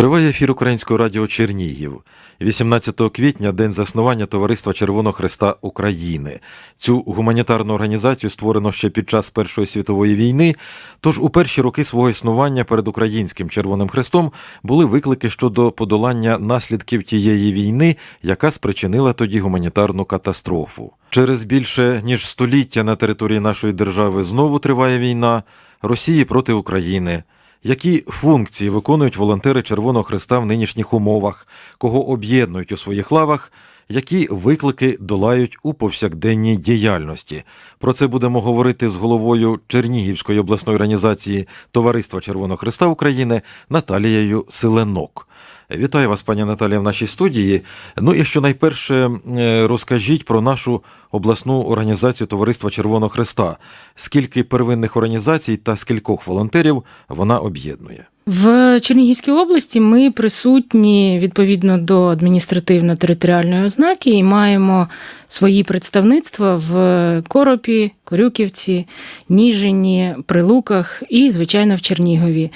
Триває ефір Українського радіо Чернігів. 18 квітня день заснування Товариства Червоного Христа України. Цю гуманітарну організацію створено ще під час Першої світової війни. Тож у перші роки свого існування перед Українським Червоним Хрестом були виклики щодо подолання наслідків тієї війни, яка спричинила тоді гуманітарну катастрофу. Через більше ніж століття на території нашої держави знову триває війна Росії проти України. Які функції виконують волонтери Червоного Христа в нинішніх умовах, кого об'єднують у своїх лавах, які виклики долають у повсякденній діяльності? Про це будемо говорити з головою Чернігівської обласної організації Товариства Червоного Христа України Наталією Селенок. Вітаю вас, пані Наталія, в нашій студії. Ну і що найперше е, розкажіть про нашу обласну організацію Товариства Червоного Христа. Скільки первинних організацій та скількох волонтерів вона об'єднує? В Чернігівській області ми присутні відповідно до адміністративно-територіальної ознаки і маємо свої представництва в Коропі, Корюківці, Ніжині, Прилуках і, звичайно, в Чернігові.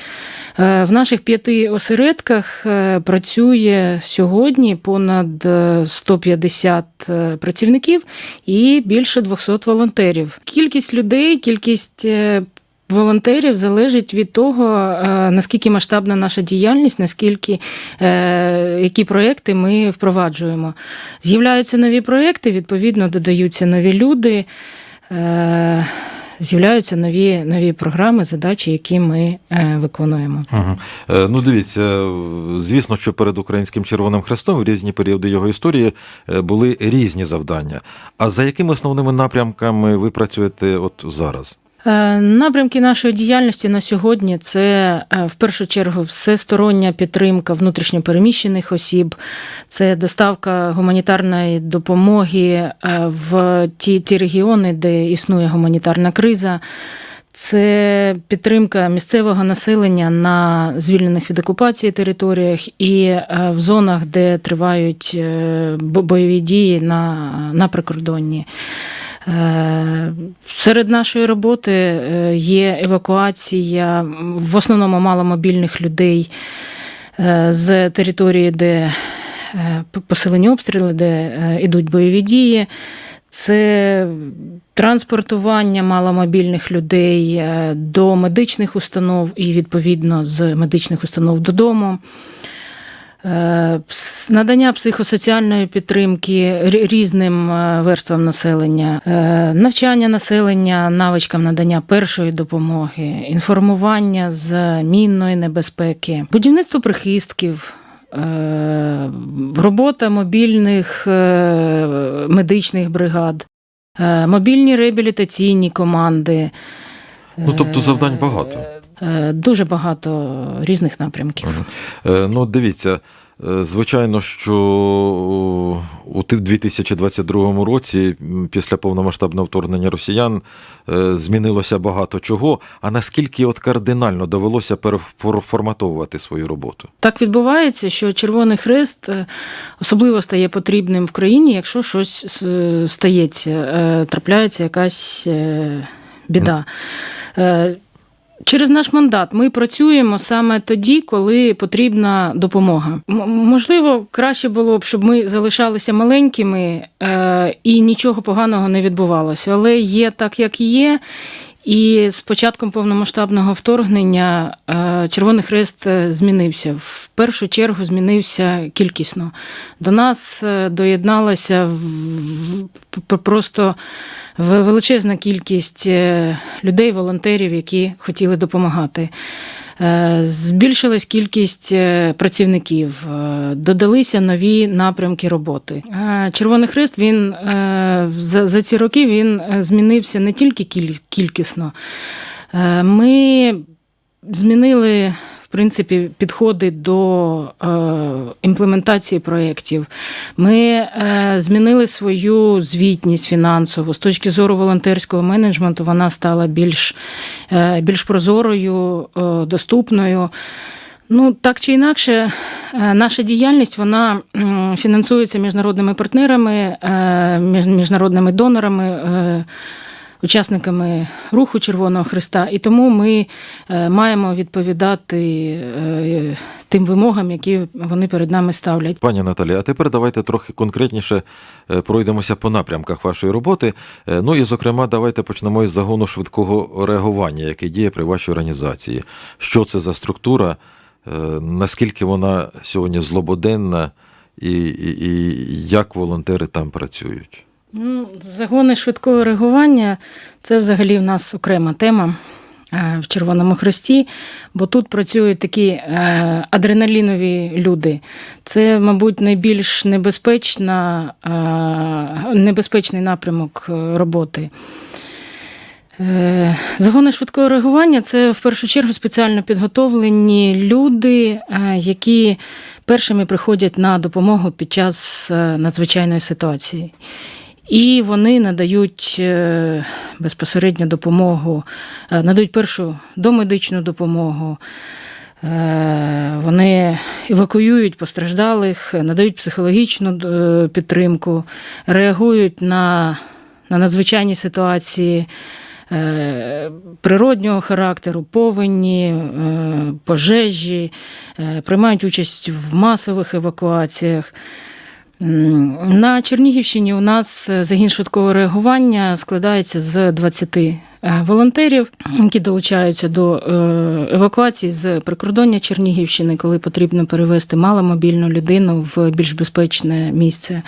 Е, В наших п'яти осередках е, працює сьогодні понад е, 150 працівників і більше 200 волонтерів. Кількість людей, кількість е, волонтерів залежить від того, е, наскільки масштабна наша діяльність, наскільки е, які проекти ми впроваджуємо. З'являються нові проекти, відповідно, додаються нові люди. е, З'являються нові, нові програми, задачі, які ми е, виконуємо. Угу. Ну, дивіться, е, звісно, що перед Українським Червоним Хрестом в різні періоди його історії е, були різні завдання. А за якими основними напрямками ви працюєте от зараз? Е, Напрямки нашої діяльності на сьогодні це е, в першу чергу всестороння підтримка внутрішньопереміщених осіб, це доставка гуманітарної допомоги е, в ті, ті регіони, де існує гуманітарна криза. Це підтримка місцевого населення на звільнених від окупації територіях і в зонах, де тривають бойові дії на, на прикордонні. Е, Серед нашої роботи е, є евакуація в основному маломобільних людей е, з території, де посилені обстріли, де ідуть бойові дії. Це транспортування маломобільних людей до медичних установ і, відповідно, з медичних установ додому. Е, Надання психосоціальної підтримки різним е, верствам населення, е, навчання населення навичкам надання першої допомоги, інформування з мінної небезпеки, будівництво прихистків. Робота мобільних медичних бригад, мобільні реабілітаційні команди. Ну, тобто завдань багато. Е, Дуже багато різних напрямків. Е, Ну, дивіться, е, звичайно, що у 2022 році, після повномасштабного вторгнення росіян, змінилося багато чого. А наскільки от кардинально довелося переформатовувати свою роботу? Так відбувається, що Червоний Хрест особливо стає потрібним в країні, якщо щось стається, трапляється якась біда. Через наш мандат ми працюємо саме тоді, коли потрібна допомога. М- Можливо, краще було б, щоб ми залишалися маленькими е, і нічого поганого не відбувалося. Але є так, як є. І з початком повномасштабного вторгнення е, Червоний Хрест е, змінився. В першу чергу змінився кількісно. До нас е, доєдналася просто величезна кількість людей, волонтерів, які хотіли допомагати. Е, Збільшилась кількість е, працівників, е, додалися нові напрямки роботи. Червоний Хрест він за, за ці роки він змінився не тільки кількісно. Ми змінили принципі підходи до е, імплементації проєктів. Ми е, змінили свою звітність фінансову з точки зору волонтерського менеджменту. Вона стала більш, е, більш прозорою, е, доступною. Ну, так чи інакше, е, наша діяльність вона фінансується міжнародними партнерами, е, міжнародними донорами. Учасниками руху Червоного Христа, і тому ми е, маємо відповідати е, тим вимогам, які вони перед нами ставлять. Пані Наталі, а тепер давайте трохи конкретніше е, пройдемося по напрямках вашої роботи. Ну і, зокрема, давайте почнемо із загону швидкого реагування, який діє при вашій організації. Що це за структура? Наскільки вона сьогодні злободенна, і, і, і як волонтери там працюють? Ну, загони швидкого реагування це взагалі в нас окрема тема е, в Червоному Хресті, бо тут працюють такі е, адреналінові люди. Це, мабуть, найбільш небезпечна, е, небезпечний напрямок роботи. Загони швидкого реагування це в першу чергу спеціально підготовлені люди, які першими приходять на допомогу під час надзвичайної ситуації. І вони надають е, безпосередньо допомогу, е, надають першу домедичну допомогу. Е, Вони евакуюють постраждалих, надають психологічну підтримку, реагують на, на надзвичайні ситуації природнього характеру, повені, пожежі, приймають участь в масових евакуаціях. На Чернігівщині у нас е, загін швидкого реагування складається з 20 е, волонтерів, які долучаються до е, евакуації з прикордоння Чернігівщини, коли потрібно перевести маломобільну людину в більш безпечне місце.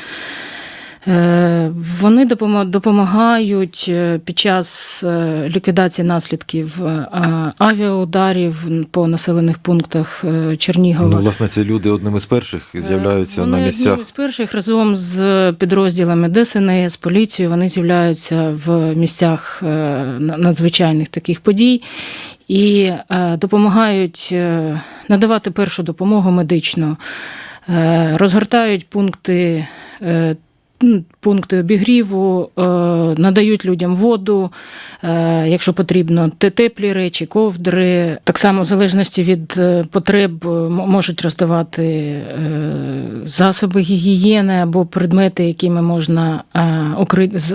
Е, Вони допомагають е, під час е, ліквідації наслідків авіаударів по населених пунктах Чернігова. Ну, власне, ці люди одним із перших з'являються на місцях. одні з перших разом з підрозділами ДСНС, поліцією, вони з'являються в місцях надзвичайних таких подій і допомагають надавати першу допомогу медичну, розгортають пункти. М, Пункти обігріву, е, надають людям воду, е, якщо потрібно, теплі речі, ковдри. Так само, в залежності від е, потреб, можуть роздавати засоби гігієни або предмети, якими можна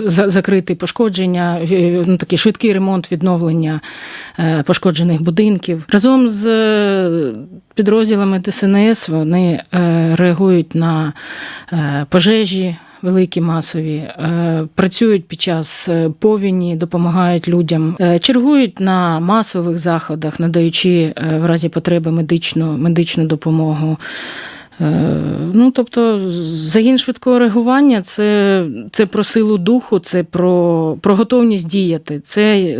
закрити пошкодження, ну, такий швидкий ремонт відновлення пошкоджених будинків. Разом з підрозділами ДСНС вони реагують на пожежі великі масові, е, працюють під час е, повені, допомагають людям, е, чергують на масових заходах, надаючи в разі потреби медичну, медичну допомогу. Ну, тобто, загін швидкого реагування це, це про силу духу, це про, про готовність діяти. Це,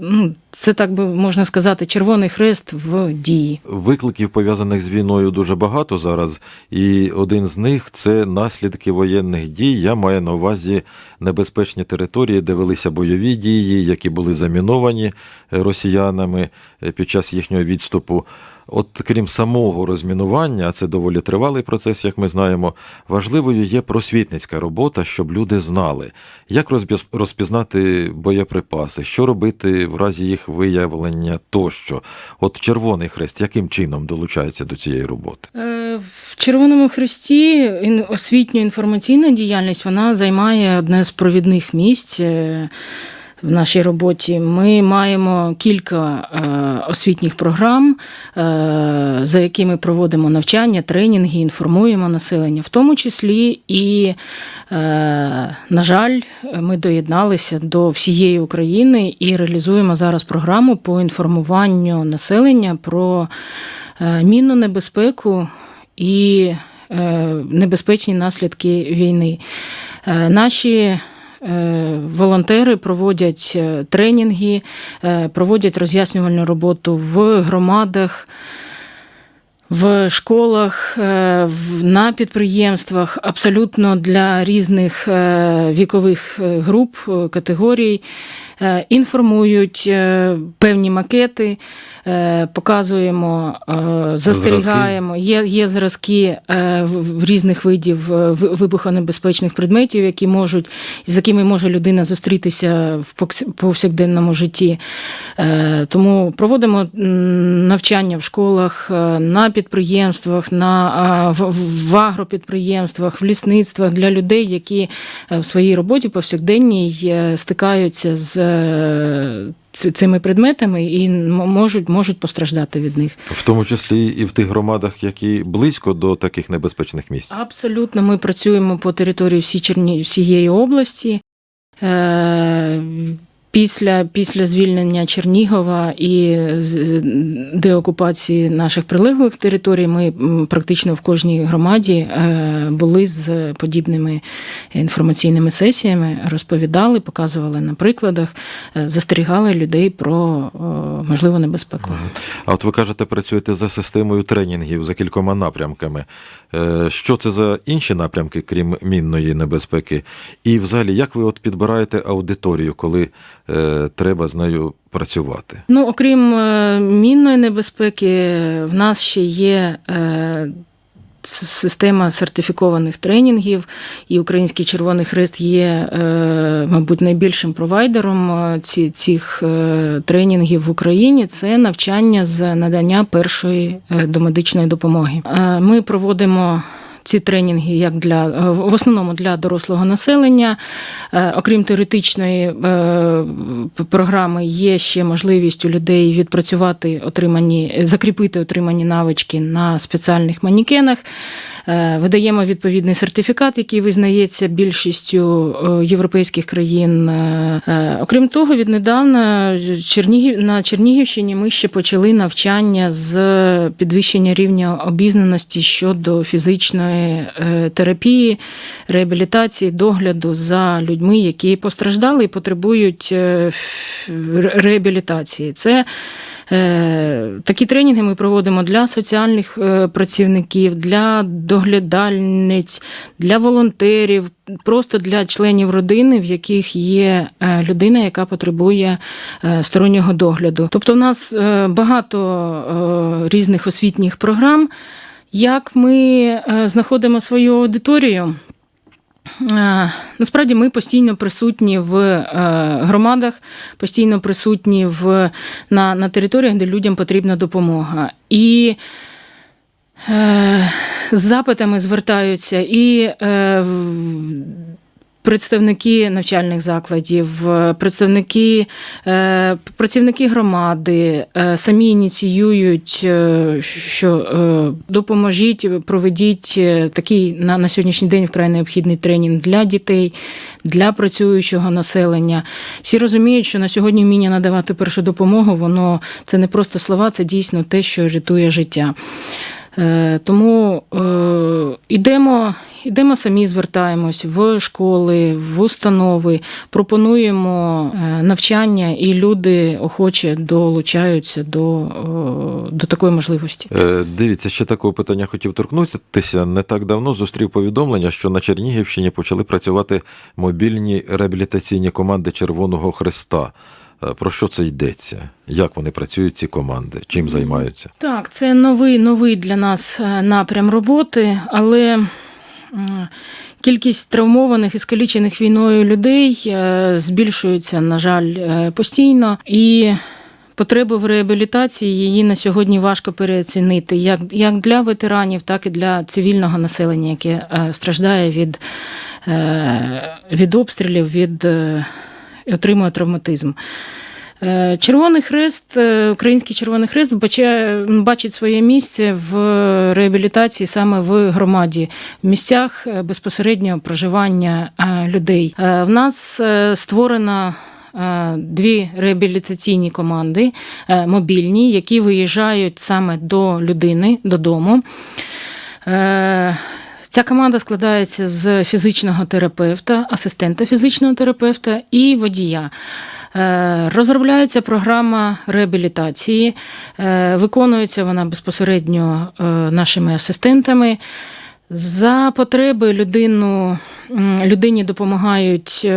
ну, це так би можна сказати, червоний хрест в дії. Викликів, пов'язаних з війною, дуже багато зараз, і один з них це наслідки воєнних дій. Я маю на увазі небезпечні території, де велися бойові дії, які були заміновані е, росіянами е, під час їхнього відступу. От крім самого розмінування, а це доволі тривалий процес, як ми знаємо, важливою є просвітницька робота, щоб люди знали, як розпізнати боєприпаси, що робити в разі їх виявлення тощо. От Червоний Хрест яким чином долучається до цієї роботи? Е, В Червоному Хресті освітньо-інформаційна діяльність вона займає одне з провідних місць. В нашій роботі ми маємо кілька е, освітніх програм, е, за якими проводимо навчання, тренінги, інформуємо населення, в тому числі і, е, на жаль, ми доєдналися до всієї України і реалізуємо зараз програму по інформуванню населення про мінну небезпеку і небезпечні наслідки війни. Наші волонтери проводять е, тренінги, е, проводять роз'яснювальну роботу в громадах. В школах, е, на підприємствах абсолютно для різних е, вікових е, груп, категорій інформують певні макети, показуємо, застерігаємо. Є, є зразки різних видів вибухонебезпечних предметів, які можуть, з якими може людина зустрітися в повсякденному житті. Тому проводимо навчання в школах, на підприємствах, підприємствах, на, в, в агропідприємствах, в лісництвах для людей, які е, в своїй роботі повсякденній е, стикаються з е, цими предметами і можуть, можуть постраждати від них. В тому числі і в тих громадах, які близько до таких небезпечних місць. Абсолютно, ми працюємо по території всі Черні... всієї області. Після, після звільнення Чернігова і деокупації наших прилеглих територій, ми практично в кожній громаді е, були з подібними інформаційними сесіями, розповідали, показували на прикладах, е, застерігали людей про можливу небезпеку. А от ви кажете, працюєте за системою тренінгів за кількома напрямками. Е, Що це за інші напрямки, крім мінної небезпеки? І взагалі, як ви от підбираєте аудиторію, коли треба з нею працювати? Ну, окрім е, мінної небезпеки, в нас ще є е, система сертифікованих тренінгів, і Український Червоний Хрест є, е, мабуть, найбільшим провайдером е, цих е, тренінгів в Україні. Це навчання з надання першої е, домедичної допомоги. Е, Ми проводимо. Ці тренінги як для е, в основному для дорослого населення. Е, Окрім теоретичної е, програми, є ще можливість у людей відпрацювати отримані, закріпити отримані навички на спеціальних манікенах. Е, Видаємо відповідний сертифікат, який визнається більшістю е, європейських країн. Е, Окрім того, віднедавна Чернігів на Чернігівщині ми ще почали навчання з підвищення рівня обізнаності щодо фізичної терапії, реабілітації, догляду за людьми, які постраждали і потребують реабілітації. Це Такі тренінги ми проводимо для соціальних е, працівників, для доглядальниць, для волонтерів, просто для членів родини, в яких є е, людина, яка потребує е, стороннього догляду. Тобто, в нас е, багато е, різних освітніх програм. Як ми е, знаходимо свою аудиторію? Е, Насправді ми постійно присутні в е, громадах, постійно присутні в, на, на територіях, де людям потрібна допомога. І е, з запитами звертаються і е, представники навчальних закладів, е, представники, е, працівники громади е, самі ініціюють, що допоможіть, проведіть такий на, на сьогоднішній день вкрай необхідний тренінг для дітей, для працюючого населення. Всі розуміють, що на сьогодні вміння надавати першу допомогу, воно це не просто слова, це дійсно те, що рятує життя. Е, Тому е, ідемо, ідемо самі, звертаємось в школи, в установи, пропонуємо е, навчання, і люди охоче долучаються до, е, до такої можливості. Е, Дивіться, ще такого питання хотів торкнутися. Не так давно зустрів повідомлення, що на Чернігівщині почали працювати мобільні реабілітаційні команди Червоного Хреста. Е, Про що це йдеться? Як вони працюють, ці команди? Чим займаються? Так, це новий, новий для нас е, напрям роботи, але кількість травмованих і скалічених війною людей е, збільшується, на жаль, постійно. І Потреби в реабілітації її на сьогодні важко переоцінити як, як для ветеранів, так і для цивільного населення, яке страждає від, від обстрілів, від і отримує травматизм. Е, Червоний хрест, е, Український Червоний Хрест бачить своє місце в реабілітації саме в громаді, в місцях е, безпосереднього проживання людей. В нас створена е, дві реабілітаційні команди мобільні, які виїжджають саме до людини додому. Ця команда складається з фізичного терапевта, асистента фізичного терапевта і водія. Е, Розробляється програма реабілітації, е, виконується вона безпосередньо е, нашими асистентами. За потреби людину, людині допомагають,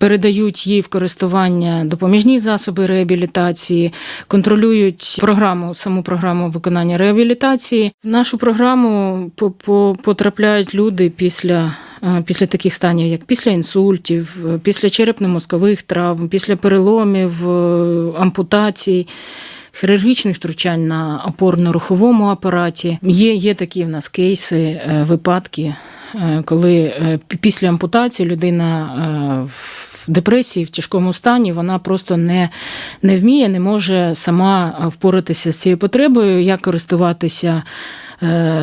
передають їй в користування допоміжні засоби реабілітації, контролюють програму, саму програму виконання реабілітації. В нашу програму по- по- потрапляють люди після. е, Після таких станів, як після інсультів, е, після черепно-мозкових травм, після переломів, е, ампутацій. хірургічних втручань на опорно-руховому апараті. Є, є такі в нас кейси, випадки, коли після ампутації людина е, в депресії, в тяжкому стані, вона просто не, не вміє, не може сама впоратися з цією потребою, як користуватися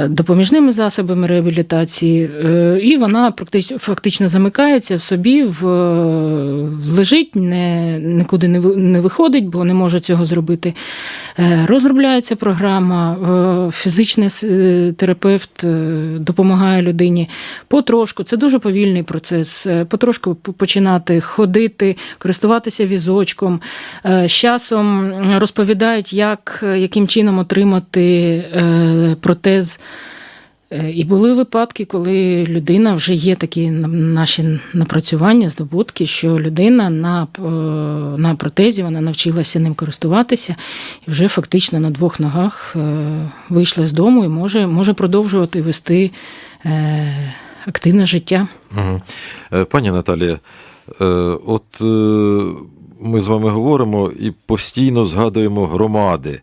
допоміжними засобами реабілітації, е, і вона практично фактично замикається в собі, в, е, лежить, не, нікуди не не виходить, бо не може цього зробити. Е, Розробляється програма, е, фізичний е, терапевт е, допомагає людині потрошку. Це дуже повільний процес. е, Потрошку починати ходити, користуватися візочком. Е, З часом розповідають, як, яким чином отримати е, протез. Е, І були випадки, коли людина вже є такі наші напрацювання, здобутки, що людина на, е, на протезі вона навчилася ним користуватися і вже фактично на двох ногах е, вийшла з дому і може, може продовжувати вести активне життя. Пані Наталія, от ми з вами говоримо і постійно згадуємо громади.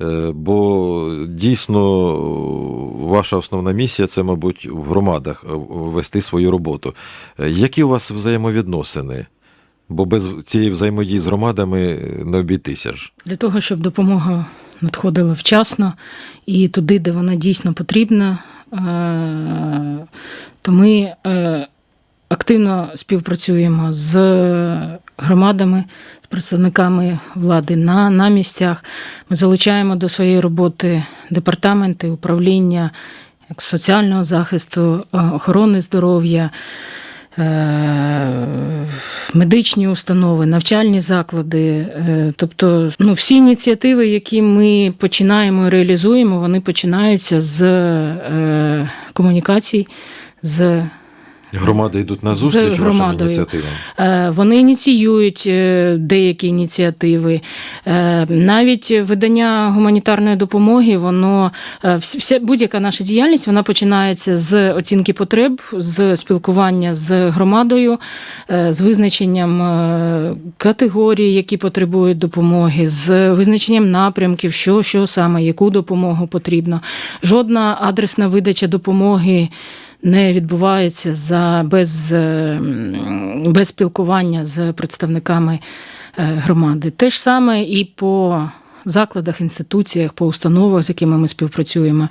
Е, Бо дійсно ваша основна місія це, мабуть, в громадах е, вести свою роботу. Е, Які у вас взаємовідносини? Бо без цієї взаємодії з громадами не обійтися ж. Для того, щоб допомога надходила вчасно і туди, де вона дійсно потрібна, то ми активно співпрацюємо з громадами, з представниками влади на, на місцях. Ми залучаємо до своєї роботи департаменти, управління соціального захисту, е, охорони здоров'я. е, Медичні установи, навчальні заклади, е, тобто ну, всі ініціативи, які ми починаємо і реалізуємо, вони починаються з комунікацій, з Громади йдуть на З зустріч вашим громадою. ініціативам. Е, Вони ініціюють е, деякі ініціативи. Е, Навіть видання гуманітарної допомоги, воно вся будь-яка наша діяльність вона починається з оцінки потреб, з спілкування з громадою, з визначенням категорій, які потребують допомоги, з визначенням напрямків, що, що саме, яку допомогу потрібно. Жодна адресна видача допомоги не відбувається за без, е, без спілкування з представниками е, громади. Те ж саме і по закладах, інституціях, по установах, з якими ми співпрацюємо.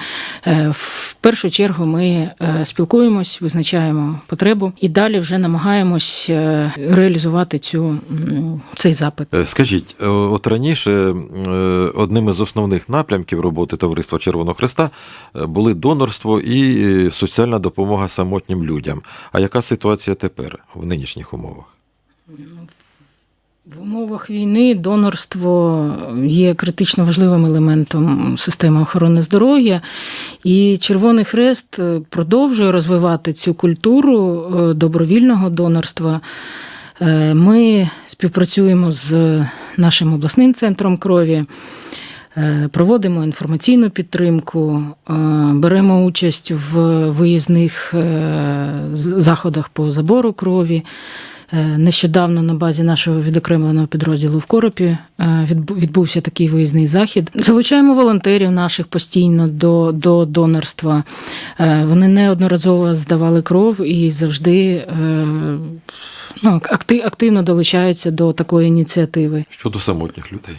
Е, В першу чергу ми е, спілкуємось, визначаємо потребу і далі вже намагаємось е, реалізувати цю, цей запит. Скажіть, от раніше одним із основних напрямків роботи Товариства Червоного Христа були донорство і соціальна допомога самотнім людям. А яка ситуація тепер в нинішніх умовах? В умовах війни донорство є критично важливим елементом системи охорони здоров'я, і Червоний Хрест е, продовжує розвивати цю культуру е, добровільного донорства. Е, Ми співпрацюємо з нашим обласним центром крові. Проводимо інформаційну підтримку, беремо участь в виїзних заходах по забору крові. Е, Нещодавно на базі нашого відокремленого підрозділу в Коропі е, відбувся такий виїзний захід. Залучаємо волонтерів наших постійно до, до донорства. Е, Вони неодноразово здавали кров і завжди ну, активно долучаються до такої ініціативи. Щодо самотніх людей.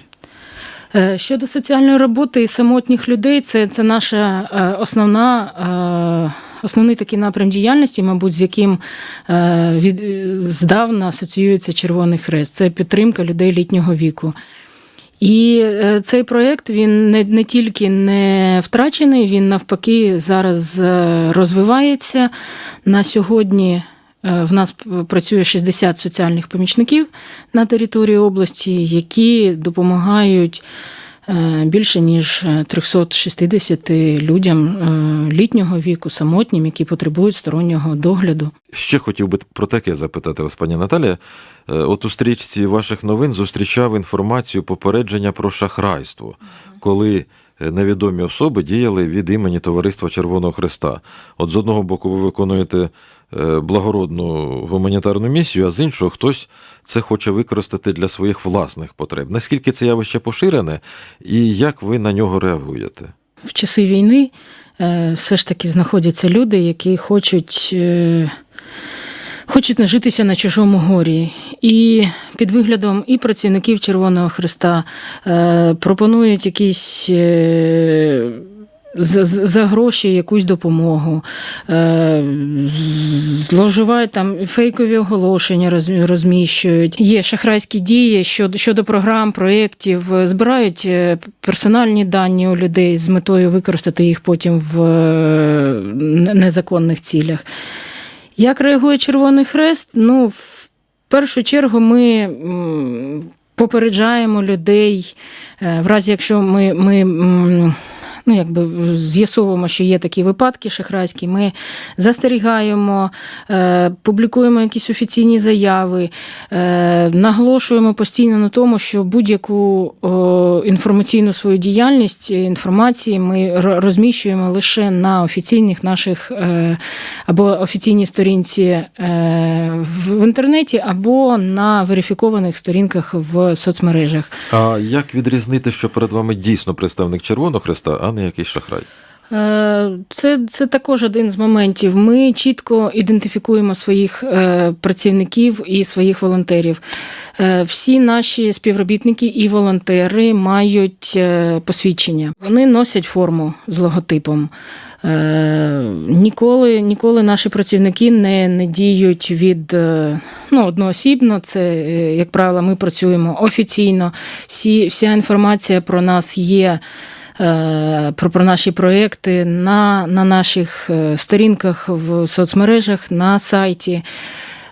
Щодо соціальної роботи і самотніх людей, це, це наша основна, основний такий напрям діяльності, мабуть, з яким е, від, здавна асоціюється Червоний Хрест. Це підтримка людей літнього віку. І е, цей проєкт він не, не тільки не втрачений, він навпаки зараз е, розвивається. На сьогодні в нас працює 60 соціальних помічників на території області, які допомагають більше ніж 360 людям е, літнього віку, самотнім, які потребують стороннього догляду. Ще хотів би про таке запитати вас, пані Наталія. Е, От у стрічці ваших новин зустрічав інформацію попередження про шахрайство, коли е, невідомі особи діяли від імені Товариства Червоного Христа. От з одного боку, ви виконуєте е, благородну гуманітарну місію, а з іншого хтось це хоче використати для своїх власних потреб. Наскільки це явище поширене, і як ви на нього реагуєте? В часи війни е, все ж таки знаходяться люди, які хочуть. Хочуть нажитися на чужому горі, і під виглядом і працівників Червоного Христа е, пропонують якісь е, за, за гроші якусь допомогу, е, зловживають там фейкові оголошення, розміщують. Є шахрайські дії щодо, щодо програм, проєктів, збирають персональні дані у людей з метою використати їх потім в незаконних цілях. Як реагує Червоний Хрест? Ну, в першу чергу ми попереджаємо людей, е, в разі якщо ми. ми Ну, якби з'ясовуємо, що є такі випадки шахрайські. Ми застерігаємо, е, публікуємо якісь офіційні заяви, е, наголошуємо постійно на тому, що будь-яку інформаційну свою діяльність е, інформації ми розміщуємо лише на офіційних наших або офіційній сторінці в інтернеті, або на верифікованих сторінках в соцмережах. А як відрізнити, що перед вами дійсно представник Червоного Христа, а не якийсь шахрай? Е, Це, це також один з моментів. Ми чітко ідентифікуємо своїх е, працівників і своїх волонтерів. Е, Всі наші співробітники і волонтери мають посвідчення. Вони носять форму з логотипом. Ніколи, ніколи наші працівники не, не діють від ну, одноосібно. Це, як правило, ми працюємо офіційно. Всі, вся інформація про нас є про, про наші проекти на, на наших е, сторінках в соцмережах, на сайті.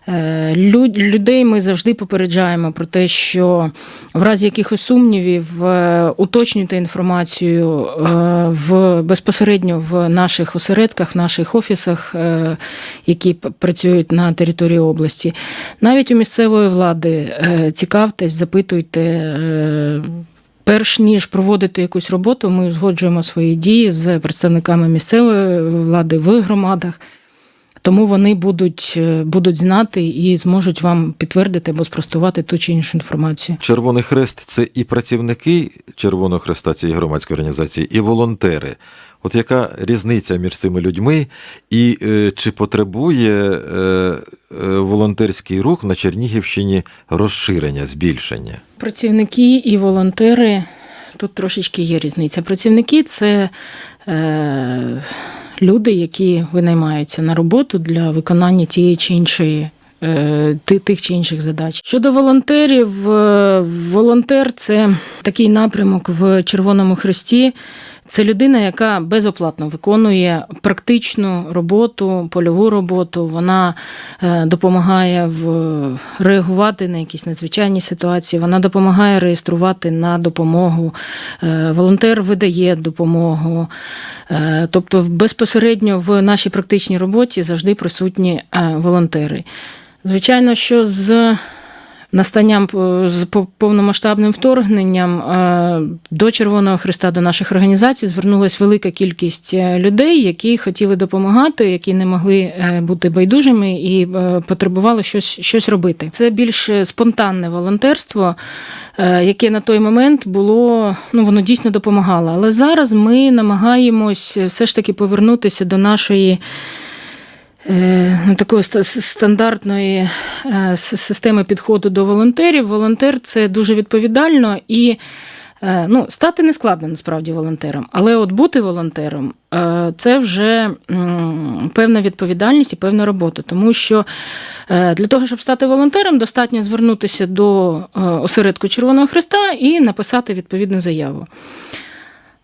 Е, Людей ми завжди попереджаємо про те, що в разі якихось сумнівів е, уточнюйте інформацію е, в безпосередньо в наших осередках, в наших офісах, е, які працюють на території області. Навіть у місцевої влади е, цікавтесь, запитуйте. Перш ніж проводити якусь роботу, ми узгоджуємо свої дії з представниками місцевої влади в громадах. Тому вони будуть, е, будуть знати і зможуть вам підтвердити або спростувати ту чи іншу інформацію. Червоний Хрест це і працівники Червоного Хреста цієї громадської організації, і волонтери. От яка різниця між цими людьми, і е, чи потребує е, е, волонтерський рух на Чернігівщині розширення, збільшення? Працівники і волонтери тут трошечки є різниця. Працівники це е, люди, які винаймаються на роботу для виконання тієї чи іншої. е, ти- Тих чи інших задач щодо волонтерів, е, волонтер це такий напрямок в Червоному Хресті. Це людина, яка безоплатно виконує практичну роботу, польову роботу. Вона е, допомагає в реагувати на якісь надзвичайні ситуації. Вона допомагає реєструвати на допомогу. Е, Волонтер видає допомогу. Е, Тобто, безпосередньо в нашій практичній роботі завжди присутні волонтери. Звичайно, що з настанням е, з повномасштабним вторгненням е, до Червоного Христа, до наших організацій звернулась велика кількість е, людей, які хотіли допомагати, які не могли бути байдужими і потребували щось, щось робити. Це більш спонтанне волонтерство, яке на той момент було, ну воно дійсно допомагало. Але зараз ми намагаємось все ж таки повернутися до нашої. Е, ну, такої стандартної е, системи підходу до волонтерів. Волонтер це дуже відповідально і е, ну, стати не складно насправді волонтером, але от бути волонтером це вже певна відповідальність і певна робота. Тому що для того, щоб стати волонтером, достатньо звернутися до осередку Червоного Христа і написати відповідну заяву.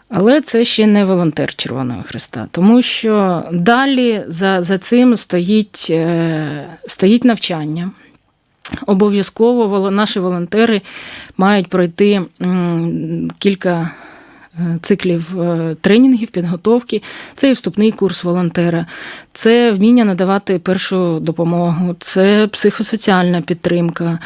Але це ще не волонтер Червоного Христа, тому що далі за, за цим стоїть, е, стоїть навчання. Обов'язково наші волонтери мають пройти кілька е, циклів е, тренінгів, підготовки. Це і вступний курс волонтера, це вміння надавати першу допомогу, це психосоціальна підтримка.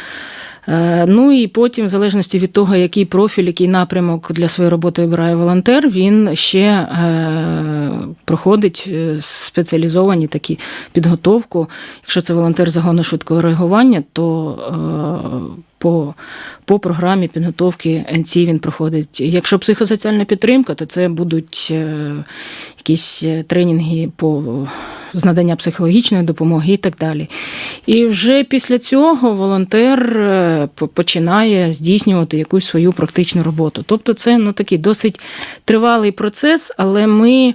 Е, Ну і потім, в залежності від того, який профіль, який напрямок для своєї роботи обирає волонтер, він ще е, проходить е, спеціалізовані такі підготовку. Якщо це волонтер загону швидкого реагування, то по, по програмі підготовки НЦ він проходить. Якщо психосоціальна підтримка, то це будуть е, якісь е, тренінги по з надання психологічної допомоги і так далі. І вже після цього волонтер е, починає здійснювати якусь свою практичну роботу. Тобто, це ну, такий досить тривалий процес, але ми,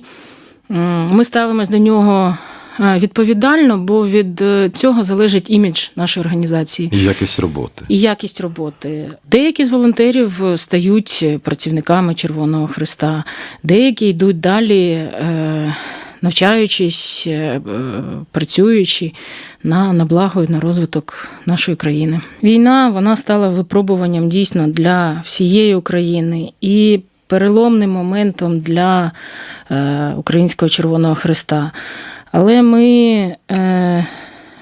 ми ставимось до нього відповідально, бо від е, цього залежить імідж нашої організації. І якість роботи. І якість роботи. Деякі з волонтерів стають працівниками Червоного Христа, деякі йдуть далі, е, навчаючись, е, е, працюючи на, на благо і на розвиток нашої країни. Війна вона стала випробуванням дійсно для всієї України і переломним моментом для е, Українського Червоного Христа. Але ми. Е,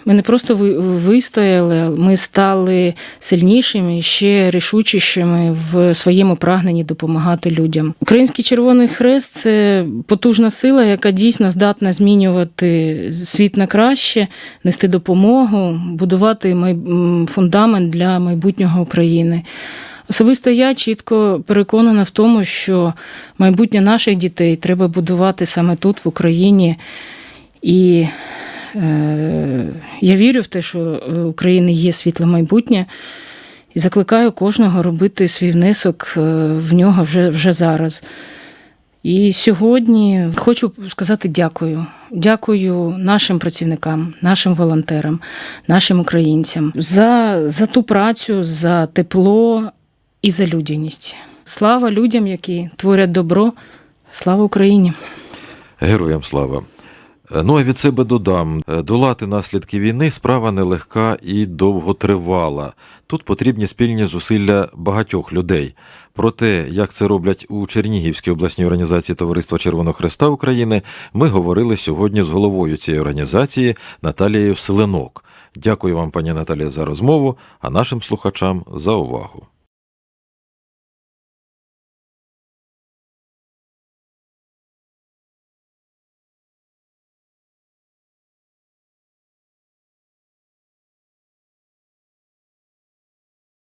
ми не просто ви- вистояли, ми стали сильнішими, ще рішучішими в своєму прагненні допомагати людям. Український Червоний Хрест це потужна сила, яка дійсно здатна змінювати світ на краще, нести допомогу, будувати фундамент для майбутнього України. Особисто я чітко переконана в тому, що майбутнє наших дітей треба будувати саме тут, в Україні. І Е, Я вірю в те, що у України є світле майбутнє, і закликаю кожного робити свій внесок е, в нього вже, вже зараз. І сьогодні хочу сказати дякую. Дякую нашим працівникам, нашим волонтерам, нашим українцям за, за ту працю, за тепло і за людяність. Слава людям, які творять добро. Слава Україні! Героям слава. Е, Ну а від себе додам: е, долати наслідки війни справа нелегка і довготривала. Тут потрібні спільні зусилля багатьох людей. Про те, як це роблять у Чернігівській обласній організації Товариства Червоного Хреста України, ми говорили сьогодні з головою цієї організації Наталією Селенок. Дякую вам, пані Наталія, за розмову, а нашим слухачам за увагу.